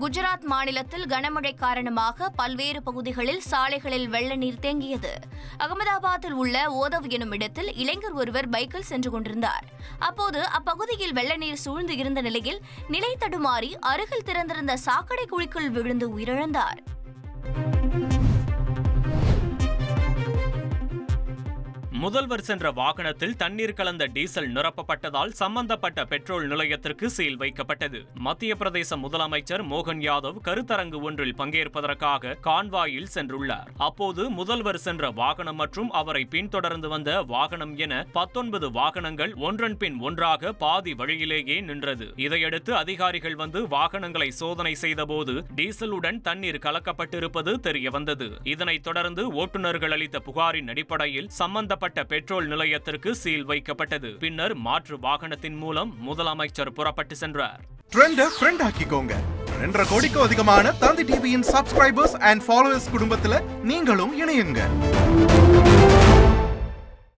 குஜராத் மாநிலத்தில் கனமழை காரணமாக பல்வேறு பகுதிகளில் சாலைகளில் வெள்ள நீர் தேங்கியது. அகமதாபாத்தில் உள்ள ஓதவ் எனும் இடத்தில் இளைஞர் ஒருவர் பைக்கில் சென்று கொண்டிருந்தார். அப்போது அப்பகுதியில் வெள்ள நீர் சூழ்ந்து இருந்த நிலையில் நிலை தடுமாறி அருகில் திறந்திருந்த சாக்கடை குழிக்குள் விழுந்து உயிரிழந்தார். முதல்வர் சென்ற வாகனத்தில் தண்ணீர் கலந்த டீசல் நிரப்பப்பட்டதால் சம்பந்தப்பட்ட பெட்ரோல் நிலையத்திற்கு சீல் வைக்கப்பட்டது. மத்திய பிரதேச முதலமைச்சர் மோகன் யாதவ் கருத்தரங்கு ஒன்றில் பங்கேற்பதற்காக கான்வாயில் சென்றுள்ளார். அப்போது முதல்வர் சென்ற வாகனம் மற்றும் அவரை பின்தொடர்ந்து வந்த வாகனம் என பத்தொன்பது வாகனங்கள் ஒன்றன் பின் ஒன்றாக பாதி வழியிலேயே நின்றது. இதையடுத்து அதிகாரிகள் வந்து வாகனங்களை சோதனை செய்தபோது டீசலுடன் தண்ணீர் கலக்கப்பட்டிருப்பது தெரியவந்தது. இதனைத் தொடர்ந்து ஓட்டுநர்கள் அளித்த புகாரின் அடிப்படையில் சம்பந்தப்பட்ட பெட்ரோல் நிலையத்திற்கு சீல் வைக்கப்பட்டது. பின்னர் மாற்று வாகனத்தின் மூலம் முதலமைச்சர் புறப்பட்டு சென்றார். ஆக்கிக்கோங்க. ரெண்டரை கோடிக்கும் அதிகமான தந்தி டிவியின் சப்ஸ்கிரைபர்ஸ் அண்ட் ஃபாலோவர்ஸ் குடும்பத்துல நீங்களும் இணையுங்க.